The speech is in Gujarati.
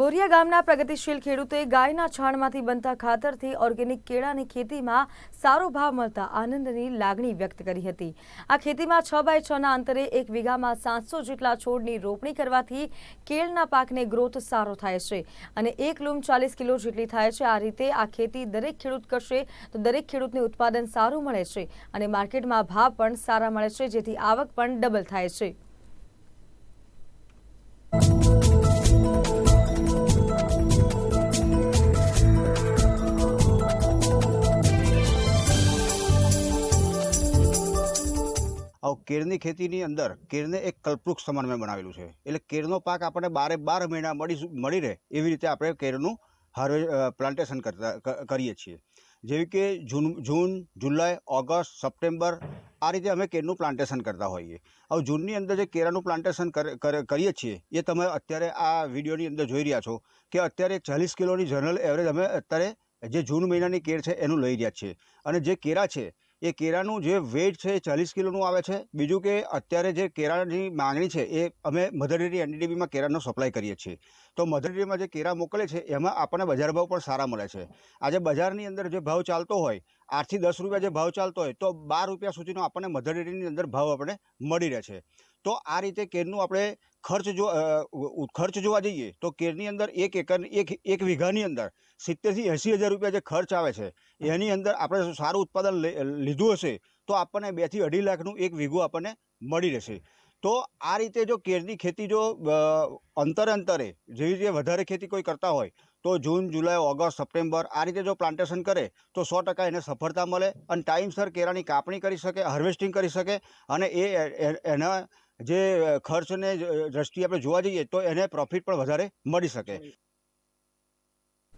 બોરિયા ગામના પ્રગતિશીલ ખેડૂતોએ ગાયના છાણમાંથી બનતા ખાતરથી ઓર્ગેનિક કેળાની ખેતીમાં સારો ભાવ મળતા આનંદની લાગણી વ્યક્ત કરી હતી. આ ખેતીમાં છ બાય છના અંતરે એક વીઘામાં સાતસો જેટલા છોડની રોપણી કરવાથી કેળના પાકને ગ્રોથ સારો થાય છે અને એક લૂમ ચાલીસ કિલો જેટલી થાય છે. આ રીતે આ ખેતી દરેક ખેડૂત કરશે તો દરેક ખેડૂતને ઉત્પાદન સારું મળે છે અને માર્કેટમાં ભાવ પણ સારા મળે છે, જેથી આવક પણ ડબલ થાય છે. કેળની ખેતીની અંદર કેળને એક કલ્પવૃક્ષ સમાન મેં બનાવેલું છે. એટલે કેળનો પાક આપણને બારે બાર મહિના મળી મળી રહે એવી રીતે આપણે કેળનું હાર્વે પ્લાન્ટેશન કરતા કરીએ છીએ. જેવી કે June June, July, August, September આ રીતે અમે કેળનું પ્લાન્ટેશન કરતા હોઈએ. હવે જૂનની અંદર જે કેળાનું પ્લાન્ટેશન કર- કર- કરીએ છીએ એ તમે અત્યારે આ વિડીયોની અંદર જોઈ રહ્યા છો કે અત્યારે ચાલીસ કિલોની જનરલ એવરેજ અમે અત્યારે જે જૂન મહિનાની કેળ છે એનું લઈ રહ્યા છીએ. અને જે કેરા છે એ કેળાનું જે વેઇટ છે એ ચાલીસ કિલોનું આવે છે. બીજું કે અત્યારે જે કેળાની માંગણી છે એ અમે મધર ડેરી એનડીડીબીમાં કેળાનો સપ્લાય કરીએ છીએ. તો મધર ડેરીમાં જે કેળા મોકલે છે એમાં આપણને બજાર ભાવ પણ સારા મળે છે. આજે બજારની અંદર જે ભાવ ચાલતો હોય આઠથી દસ રૂપિયા જે ભાવ ચાલતો હોય, તો બાર રૂપિયા સુધીનો આપણને મધર ડેરીની અંદર ભાવ આપણે મળી રહે છે. તો આ રીતે કેરનું આપણે ખર્ચ જો ખર્ચ જોવા જઈએ, તો કેરની અંદર એક એકર, એક એક વીઘાની અંદર સિત્તેરથી એંસી હજાર રૂપિયા જે ખર્ચ આવે છે, એની અંદર આપણે સારું ઉત્પાદન લીધું હશે, તો આપણને બેથી અઢી લાખનું એક વીઘું આપણને મળી રહેશે. તો આ રીતે જો કેરની ખેતી જો અંતરે અંતરે જેવી રીતે વધારે ખેતી કોઈ કરતા હોય તો જૂન, જુલાઈ, ઓગસ્ટ, સપ્ટેમ્બર આ રીતે જો પ્લાન્ટેશન કરે, તો સો ટકા એને સફળતા મળે અને ટાઈમસર કેળાની કાપણી કરી શકે હાર્વેસ્ટિંગ કરી શકે અને એ- એના જે ખર્ચને દ્રષ્ટિએ આપણે જોવા જઈએ તો એને પ્રોફિટ પણ વધારે મળી શકે.